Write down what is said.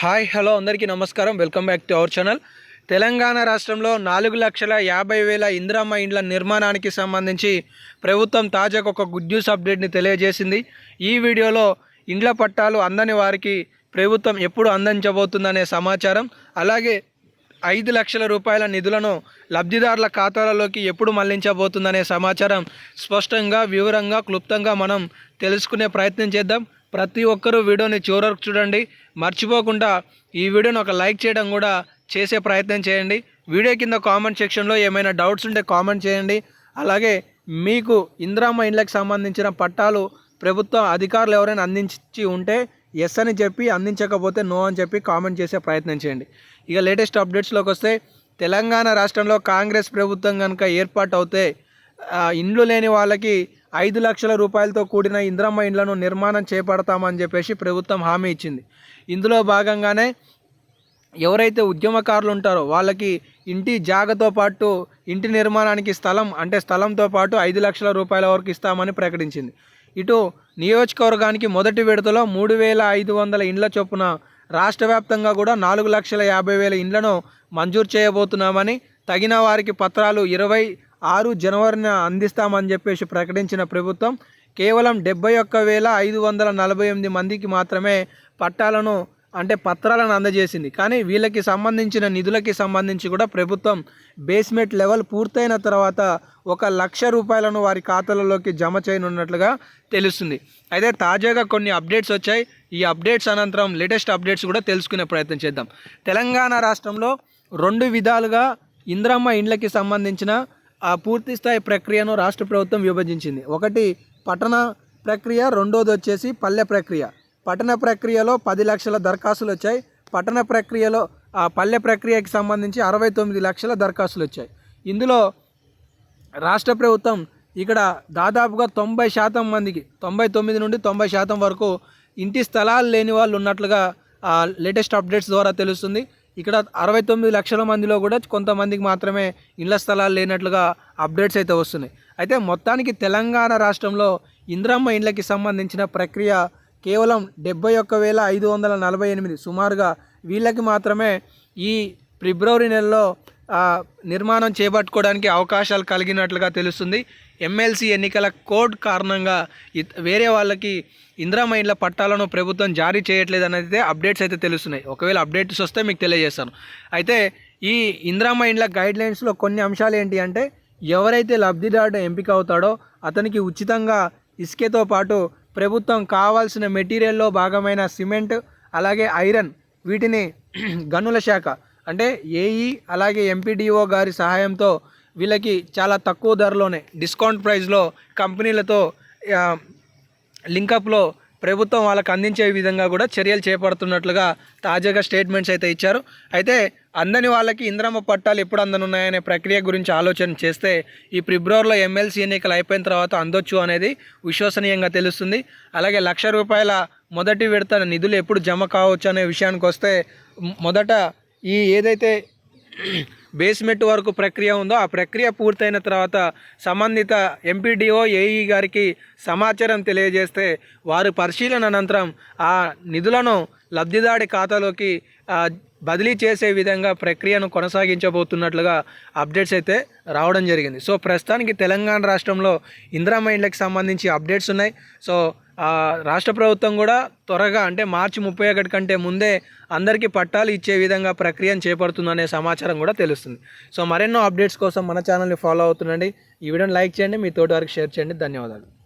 Hi hello అందరికీ నమస్కారం. Welcome back to our channel. Telangana రాష్ట్రంలో నాలుగు లక్షల యాభై వేల ఇందిరమ్మ ఇండ్ల నిర్మాణానికి సంబంధించి ప్రభుత్వం తాజాగా ఒక గుడ్ న్యూస్ అప్డేట్ని తెలియజేసింది. ఈ వీడియోలో ఇండ్ల పట్టాలు అందని వారికి ప్రభుత్వం ఎప్పుడు అందించబోతుందనే సమాచారం. అలాగే ఐదు లక్షల రూపాయల నిధులను లబ్ధిదారుల ఖాతాలలోకి ఎప్పుడు మళ్ళించబోతుందనే సమాచారం. స్పష్టంగా వివరంగా క్లుప్తంగా మనం తెలుసుకునే ప్రయత్నం చేద్దాం. ప్రతి ఒక్కరూ వీడియోని చివరకు చూడండి. మర్చిపోకుండా ఈ వీడియోని ఒక లైక్ చేయడం కూడా చేసే ప్రయత్నం చేయండి. వీడియో కింద కామెంట్ సెక్షన్లో ఏమైనా డౌట్స్ ఉంటే కామెంట్ చేయండి. అలాగే మీకు ఇందిరామ్మ ఇండ్లకు సంబంధించిన పట్టాలు ప్రభుత్వ అధికారులు ఎవరైనా అందించి ఉంటే ఎస్ అని చెప్పి అందించకపోతే నో అని చెప్పి కామెంట్ చేసే ప్రయత్నం చేయండి. ఇక లేటెస్ట్ అప్డేట్స్లోకి వస్తే తెలంగాణ రాష్ట్రంలో కాంగ్రెస్ ప్రభుత్వం కనుక ఏర్పాటు అవుతే ఇండ్లు లేని వాళ్ళకి ఐదు లక్షల రూపాయలతో కూడిన ఇంద్రమ్మ ఇండ్లను నిర్మాణం చేపడతామని చెప్పేసి ప్రభుత్వం హామీ ఇచ్చింది. ఇందులో భాగంగానే ఎవరైతే ఉద్యమకారులు ఉంటారో వాళ్ళకి ఇంటి జాగతో పాటు ఇంటి నిర్మాణానికి స్థలం అంటే స్థలంతో పాటు ఐదు లక్షల రూపాయల వరకు ఇస్తామని ప్రకటించింది. ఇటు నియోజకవర్గానికి మొదటి విడతలో మూడు వేల ఐదు వందల ఇండ్ల చొప్పున రాష్ట్ర వ్యాప్తంగా కూడా నాలుగు లక్షల యాభై వేల ఇండ్లను మంజూరు చేయబోతున్నామని తగిన వారికి పత్రాలు ఇరవై ఆరు జనవరిన అందిస్తామని చెప్పేసి ప్రకటించిన ప్రభుత్వం కేవలం డెబ్బై ఒక్క వేల ఐదు వందల నలభై ఎనిమిది మందికి మాత్రమే పట్టాలను అంటే పత్రాలను అందజేసింది. కానీ వీళ్ళకి సంబంధించిన నిధులకి సంబంధించి కూడా ప్రభుత్వం బేస్మెంట్ లెవెల్ పూర్తయిన తర్వాత ఒక లక్ష రూపాయలను వారి ఖాతాలలోకి జమ చేయనున్నట్లుగా తెలుస్తుంది. అయితే తాజాగా కొన్ని అప్డేట్స్ వచ్చాయి. ఈ అప్డేట్స్ అనంతరం లేటెస్ట్ అప్డేట్స్ కూడా తెలుసుకునే ప్రయత్నం చేద్దాం. తెలంగాణ రాష్ట్రంలో రెండు విధాలుగా ఇంద్రమ్మ ఇండ్లకి సంబంధించిన ఆ పూర్తి స్థాయి ప్రక్రియను రాష్ట్ర ప్రభుత్వం విభజించింది. ఒకటి పట్టణ ప్రక్రియ రెండోది వచ్చేసి పల్లె ప్రక్రియ. పట్టణ ప్రక్రియలో పది లక్షల దరఖాస్తులు వచ్చాయి. పట్టణ ప్రక్రియలో ఆ పల్లె ప్రక్రియకి సంబంధించి అరవై తొమ్మిది లక్షల దరఖాస్తులు వచ్చాయి. ఇందులో రాష్ట్ర ప్రభుత్వం ఇక్కడ దాదాపుగా తొంభై శాతం మందికి తొంభై తొమ్మిది నుండి తొంభై శాతం వరకు ఇంటి స్థలాలు లేని వాళ్ళు ఉన్నట్లుగా లేటెస్ట్ అప్డేట్స్ ద్వారా తెలుస్తుంది. ఇక్కడ అరవై తొమ్మిది లక్షల మందిలో కూడా కొంతమందికి మాత్రమే ఇళ్ళ స్థలాలు లేనట్లుగా అప్డేట్స్ అయితే వస్తున్నాయి. అయితే మొత్తానికి తెలంగాణ రాష్ట్రంలో ఇంద్రమ్మ ఇండ్లకి సంబంధించిన ప్రక్రియ కేవలం డెబ్బై ఒక్క వేల ఐదు వందల నలభై ఎనిమిది. సుమారుగా వీళ్ళకి మాత్రమే ఈ ఫిబ్రవరి నెలలో నిర్మాణం చేపట్టుకోవడానికి అవకాశాలు కలిగినట్లుగా తెలుస్తుంది. ఎమ్మెల్సీ ఎన్నికల కోడ్ కారణంగా వేరే వాళ్ళకి ఇంద్రామైండ్ల పట్టాలను ప్రభుత్వం జారీ చేయట్లేదు అనేది అప్డేట్స్ అయితే తెలుస్తున్నాయి. ఒకవేళ అప్డేట్స్ వస్తే మీకు తెలియజేస్తాను. అయితే ఈ ఇంద్రామైండ్ల గైడ్లైన్స్లో కొన్ని అంశాలు ఏంటి అంటే ఎవరైతే లబ్ధిదారుడు ఎంపిక అవుతాడో అతనికి ఉచితంగా ఇసుకతో పాటు ప్రభుత్వం కావాల్సిన మెటీరియల్లో భాగమైన సిమెంట్ అలాగే ఐరన్ వీటిని గనుల శాఖ అంటే ఏఈ అలాగే ఎంపీడీఓ గారి సహాయంతో వీళ్ళకి చాలా తక్కువ ధరలోనే డిస్కౌంట్ ప్రైస్లో కంపెనీలతో లింకప్లో ప్రభుత్వం వాళ్ళకి అందించే విధంగా కూడా చర్యలు చేపడుతున్నట్లుగా తాజాగా స్టేట్మెంట్స్ అయితే ఇచ్చారు. అయితే అందని వాళ్ళకి ఇంద్రమ్మ పట్టాలు ఎప్పుడు అందనున్నాయనే ప్రక్రియ గురించి ఆలోచన చేస్తే ఈ ఫిబ్రవరిలో ఎమ్మెల్సీ ఎన్నికలు అయిపోయిన తర్వాత అందొచ్చు అనేది విశ్వసనీయంగా తెలుస్తుంది. అలాగే లక్ష రూపాయల మొదటి విడత నిధులు ఎప్పుడు జమ కావచ్చు అనే విషయానికి వస్తే మొదట ఈ ఏదైతే బేస్మెంట్ వరకు ప్రక్రియ ఉందో ఆ ప్రక్రియ పూర్తయిన తర్వాత సంబంధిత ఎంపీడీఓ ఏఈ గారికి సమాచారం తెలియజేస్తే వారు పరిశీలన అనంతరం ఆ నిధులను లబ్ధిదారి ఖాతాలోకి బదిలీ చేసే విధంగా ప్రక్రియను కొనసాగించబోతున్నట్లుగా అప్డేట్స్ అయితే రావడం జరిగింది. సో ప్రస్తుతానికి తెలంగాణ రాష్ట్రంలో ఇందిరామైండ్లకు సంబంధించి అప్డేట్స్ ఉన్నాయి. సో రాష్ట్ర ప్రభుత్వం కూడా త్వరగా అంటే మార్చి ముప్పై ఒకటి కంటే ముందే అందరికీ పట్టాలు ఇచ్చే విధంగా ప్రక్రియను చేపడుతుందనే సమాచారం కూడా తెలుస్తుంది. సో మరెన్నో అప్డేట్స్ కోసం మన ఛానల్ని ఫాలో అవుతుండండి. ఈ వీడియోని లైక్ చేయండి. మీ తోటి వారికి షేర్ చేయండి. ధన్యవాదాలు.